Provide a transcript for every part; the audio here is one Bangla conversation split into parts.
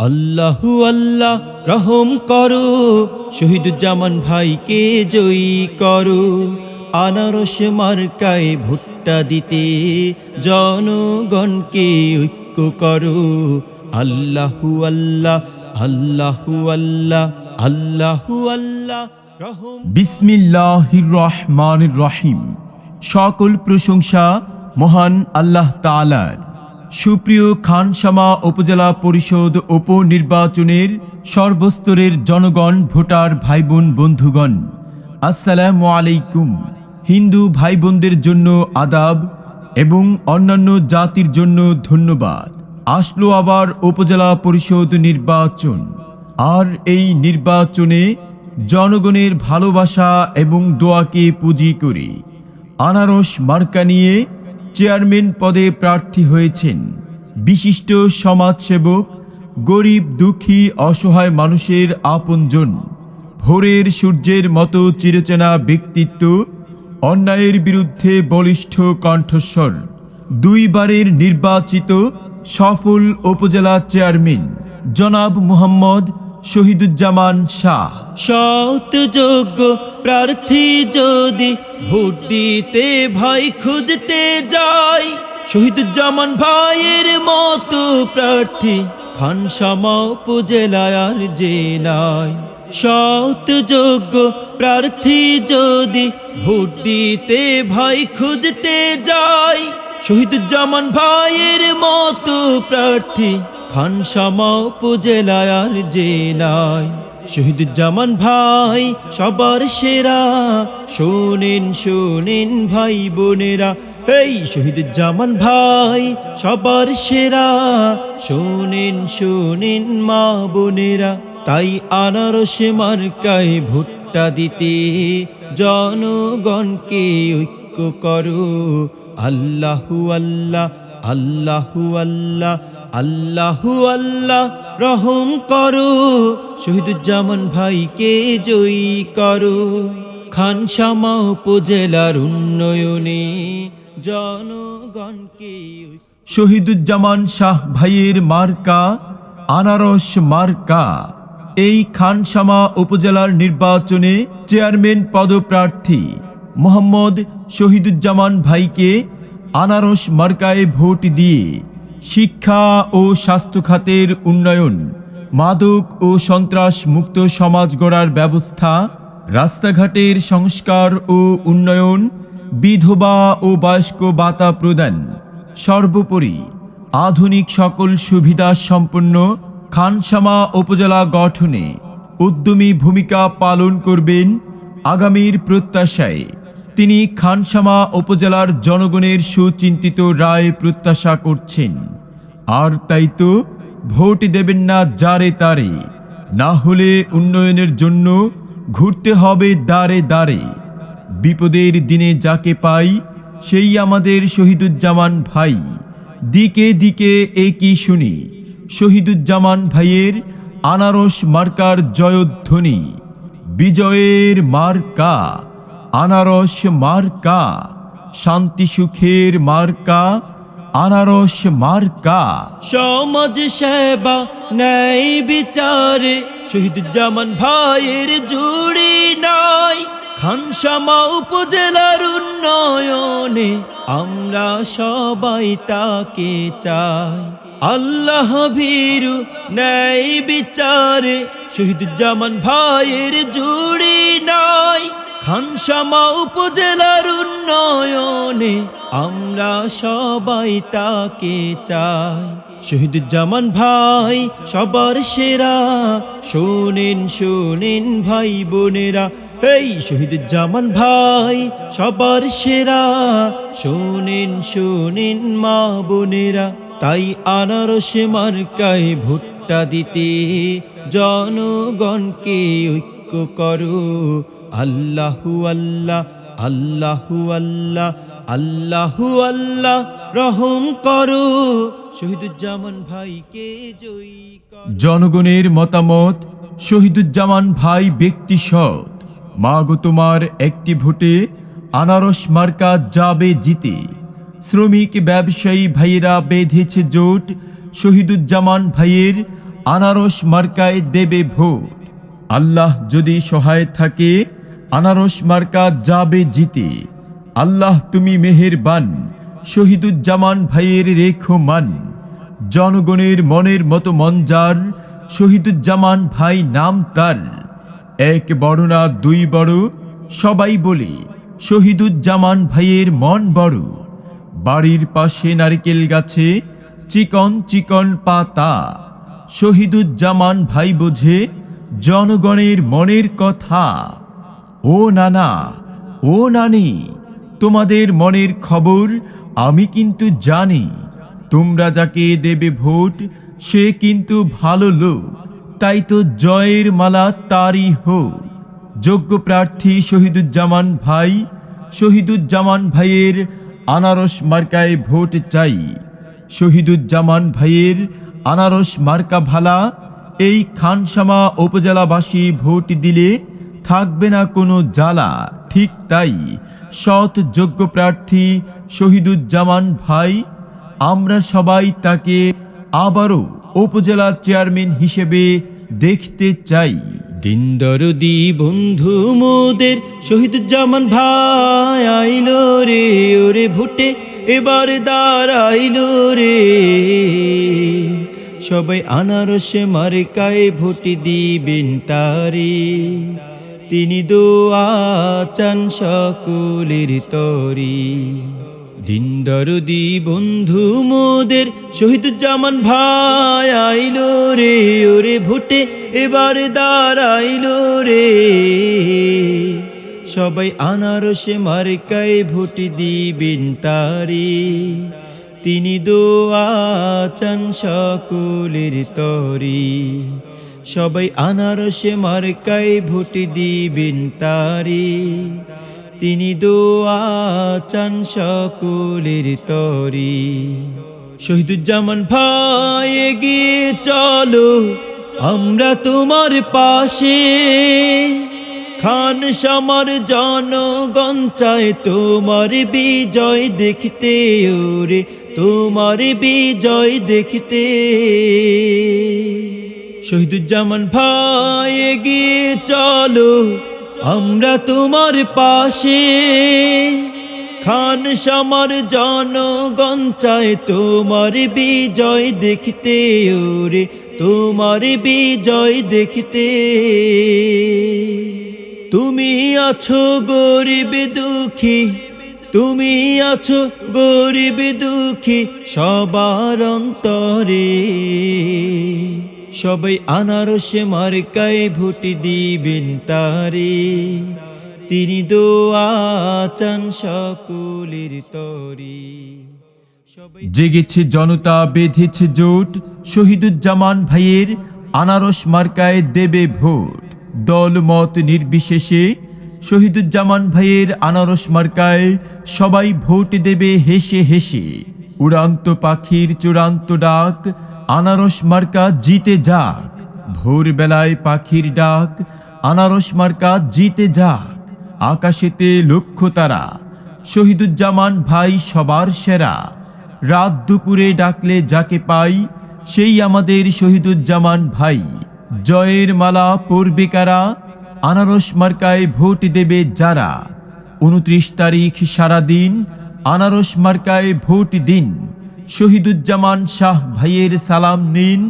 আল্লাহু আল্লাহ রহম করো শহীদুজ্জামান ভাইকে জয়ী করো। আনারস মার্কায় ভুট্টা দিতে জনগণকে ঐক্য করো। আল্লাহু আল্লাহ আল্লাহু আল্লাহ আল্লাহু আল্লাহ রহম। বিসমিল্লাহির রহমানির রহিম। সকল প্রশংসা মহান আল্লাহ তাআলার। সুপ্রিয় খানসামা উপজেলা পরিষদ উপনির্বাচনের সর্বস্তরের জনগণ, ভোটার ভাই বোন বন্ধুগণ, আসসালামু আলাইকুম। হিন্দু ভাই বোনদের জন্য আদাব এবং অন্যান্য জাতির জন্য ধন্যবাদ। আসলো আবার উপজেলা পরিষদ নির্বাচন। আর এই নির্বাচনে জনগণের ভালোবাসা এবং দোয়াকে পুঁজি করে আনারস মার্কা নিয়ে চেয়ারম্যান পদে প্রার্থী হয়েছেন। বিশিষ্ট সমাজসেবক, গরিব, দুঃখী, অসহায় মানুষের আপনজন। ভোরের সূর্যের মতো চিরচেনা ব্যক্তিত্ব, অন্যায়ের বিরুদ্ধে বলিষ্ঠ কণ্ঠস্বর। দুইবারের নির্বাচিত সফল উপজেলা চেয়ারম্যান জনাব মুহাম্মদ শহীদুজ্জামান শাহ। সৎ যোগ্য প্রার্থী যদি ভোট দিতে ভাই খুঁজতে যাই শহীদুজ্জামান ভাইয়ের মতো প্রার্থী খানসামা উপজেলায় আর যে নাই। সৎ যোগ্য প্রার্থী যদি ভোট দিতে ভাই খুঁজতে যাই শহীদুজ্জামান ভাইয়ের মতো প্রার্থী খানসামা উপজেলায় আর যে নাই। শহীদুজ্জামান ভাই সবার সেরা। শোনেন শোনেন ভাই বোনেরা, এই শহীদুজ্জামান ভাই সবার সেরা। শোনেন শোনেন মা বোনেরা, তাই আনারস মার্কায় ভুট্টা দিতে জনগণকে ঐক্য করো। আল্লাহু আল্লাহ আল্লাহু আল্লাহ আল্লাহু আল্লাহ, রহম করো। শহীদুজ্জামান ভাইকে জয়ী করো। খানসামা উপজেলার উন্নয়নে জনগণকে শহীদুজ্জামান শাহ ভাইয়ের মার্কা, আনারস মার্কা। এই খানসামা উপজেলার নির্বাচনে চেয়ারম্যান পদপ্রার্থী মোহাম্মদ শহীদুজ্জামান ভাইকে আনারস মার্কায় ভোট দিয়ে শিক্ষা ও স্বাস্থ্য খাতের উন্নয়ন, মাদক ও সন্ত্রাস মুক্ত সমাজ গড়ার ব্যবস্থা, রাস্তাঘাটের সংস্কার ও উন্নয়ন, বিধবা ও বয়স্ক ভাতা প্রদান, সর্বোপরি আধুনিক সকল সুবিধা সম্পন্ন খানসামা উপজেলা গঠনে উদ্যমী ভূমিকা পালন করবেন আগামীর প্রত্যাশায়। তিনি খানসামা উপজেলার জনগণের সুচিন্তিত রায় প্রত্যাশা করছেন। আর তাই তো ভোট দেবেন না যারে তারে, না হলে উন্নয়নের জন্য ঘুরতে হবে দাঁড়ে দাঁড়ে বিপদের দিনে যাকে পাই, সেই আমাদের শহীদুজ্জামান ভাই। দিকে দিকে একই শুনি, শহীদুজ্জামান ভাইয়ের আনারস মার্কার জয়ধ্বনি। বিজয়ের মার্কা আনারস মার্কা, শান্তি সুখের মার্কা, আনারস মার্কা। সমাজ সেবা, ন্যায় বিচারে শহীদুজ্জামান ভাইয়ের জুড়ি নাই। খানসামা উপজেলার উন্নয়নে, আমরা সবাই তাকে চাই। আল্লাহ ভীরু ন্যায় বিচারে শহীদুজ্জামান ভাইয়ের জুড়ি নাই। খানসামা উপজেলার উন্নয়নে আমরা সবাই তাকে চাই। শহীদ শহীদুজ্জামান ভাই সবার সেরা, শোনেন শোনেন ভাই বোনেরা। এই শহীদুজ্জামান ভাই সবার সেরা, শোনেন শোনেন মা বোনেরা। তাই আনারস মার্কায় ভুট্টা দিতে জনগণকে ঐক্য করো। আল্লাহু আল্লাহ আল্লাহু আল্লাহ আল্লাহু আল্লাহ, রহম করো। শহীদুজ্জামান ভাইকে জয়ী জনগণের মতামত, শহীদুজ্জামান ভাই ব্যক্তি সৎ। মাগো তোমার একটি ভোটে আনারস মার্কা যাবে জিতে। শ্রমিক ব্যবসায়ী ভাইয়েরা বেঁধেছে জোট। শহীদুজ্জামান ভাইয়ের আনারস মার্কায় দেবে ভোট। আল্লাহ যদি সহায় থাকে আনারস মার্কা যাবে জিতে। আল্লাহ তুমি মেহেরবান, শহীদুজ্জামান ভাইয়ের রেখো মান। জনগণের মনের মতো মঞ্জার শহীদুজ্জামান ভাই নাম তার। এক বড় না দুই বড়, সবাই বলে শহীদুজ্জামান ভাইয়ের মন বড়। বাড়ির পাশে নারকেল গাছে চিকন চিকন পাতা। শহীদুজ্জামান ভাই বোঝে জনগণের মনের কথা। ও নানা, ও নানি, তোমাদের মনের খবর আমি কিন্তু জানি। তোমরা যাকে দেবে ভোট, সে কিন্তু ভালো লোক। তাই তো জয়ের মালা তারই হোক। যোগ্য প্রার্থী শহীদুজ্জামান ভাই, শহীদুজ্জামান ভাইয়ের আনারস মার্কায় ভোট চাই। শহীদুজ্জামান ভাইয়ের আনারস মার্কা ভালা, এই খানসামা উপজেলাবাসী ভোট দিলে থাকবে না কোনো জ্বালা, ঠিক তাই। সৎ যোগ্য প্রার্থী শহীদুজ্জামান ভাই, আমরা সবাই তাকে আবারও উপজেলা চেয়ারম্যান হিসেবে দেখতে চাই। দিন দরদি বন্ধু মোদের, শহীদুজ্জামান ভাই আইলো রে, ওরে ভুটে এবার দাঁড়াইলো রে। সবাই আনারসে মার্কায় ভোট দিবেন তারে। তিনি দোয়া চান সকলের তরি। দিন দরদি বন্ধু মোদের শহীদুজ্জামান ভাই আইলো রে, ওরে ভুটে এবার দাঁড়াইলো রে। সবাই আনারসে মার্কায় ভোট দিবেন তারে। তিনি দোয়া চান সকলের তরি। সবাই আনারসে মার্কায় ভোট দিবেন তারি। তিনি দোয়া চান সকলের তরি। শহীদুজ্জামান ভাই এগিয়ে চলো, আমরা তোমার পাশে। খান সামার জনগণ চায় তোমার বিজয় দেখতে, ওরে তোমার বিজয় দেখতে। শহীদুজ্জামান ভাই এগিয়ে চলো, আমরা তোমার পাশে। খান সামার জনগণ চায় তোমার বিজয় দেখতে, ওরে তোমার বিজয় দেখতে। তুমি আছো গরিব দুঃখী, তুমি আছো গরিব দুঃখী সবার অন্তরে। সবাই আনারসে মার্কায় ভোট দিবেন তারে। তিনি দোয়া চান সকলের তরি। জেগেছে জনতা, বেঁধেছে জোট। শহীদুজ্জামান ভাইয়ের আনারস মার্কায় দেবে ভোট। দল মত নির্বিশেষে শহীদুজ্জামান ভাইয়ের আনারস মার্কায় সবাই ভোট দেবে হেসে হেসে। উড়ান্ত পাখির চূড়ান্ত ডাক আনারস মার্কা জিতে যাক। ভোরবেলায় পাখির ডাক, আনারস মার্কা জিতে যাক। আকাশেতে লক্ষ্য তারা, শহীদুজ্জামান ভাই সবার সেরা। রাত দুপুরে ডাকলে যাকে পাই, সেই আমাদের শহীদুজ্জামান ভাই। জয়ের মালা পরবে কারা? আনারস মার্কায় ভোট দেবে যারা? উনত্রিশ তারিখ সারাদিন, আনারস মার্কায় ভোট দিন। শহীদুজ্জামান শাহ ভাইয়ের সালাম নিন,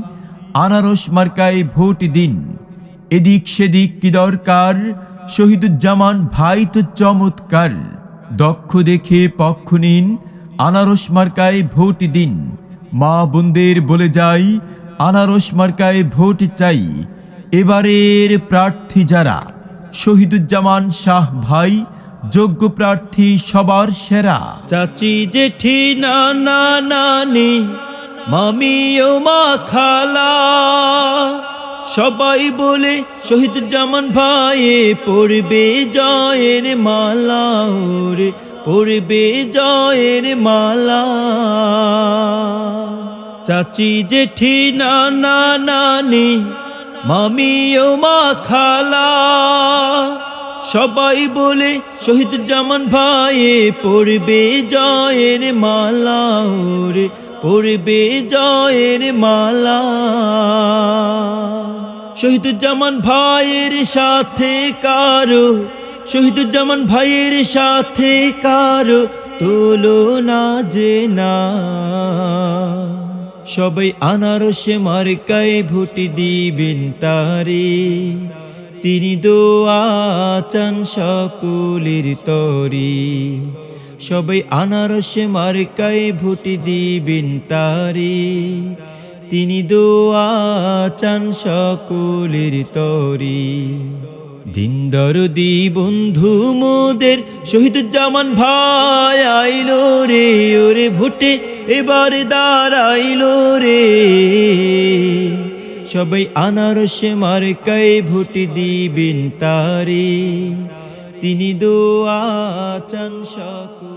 আনারস মার্কায় ভোট দিন। এদিক সেদিক কি দরকার? শহীদুজ্জামান ভাই তো চমৎকার। দক্ষ দেখে পক্ষ নিন, আনারস মার্কায় ভোট দিন। মা বোনদের বলে যাই, আনারস মার্কায় ভোট চাই। এবারের প্রার্থী যারা, শহীদুজ্জামান শাহ ভাই যোগ্য প্রার্থী সবার সেরা। চাচি জেঠি, নানা, নানি, মামি ও মা খালা, সবাই বলে শহীদ জামান ভাইয়ে, পড়বে জয়ের মালা, ওরে পড়বে জয়ের মালা। চাচি জেঠি, নানা, নানি, মামি ও মা খালা সবাই বলে, শহীদ জামান ভাইয়ে পড়বে জয়ের মালা ওরে, পড়বে জয়ের মালা। শহীদুজ্জামান ভাইয়ের সাথে কারও শহীদুজ্জামান ভাইয়ের সাথে কারও তুলনা যে না সবাই আনারসে মার্কায় ভুটি দিবেন তারে। তিনি দোয়া চান সকলের তরি। সবাই আনারসে মার্কায় ভুটি দিবেন তারি। তিনি দোয়া সকলের তরি। দিন দরদি বন্ধু মোদের শহীদুজ্জামান ভাই আইলো রে, ওরে ভোটে এবার দাঁড়াইলো রে। সবাই আনারসে মার্কায় ভুটি দিবেন তারে। তিনি দোয়া চান সকল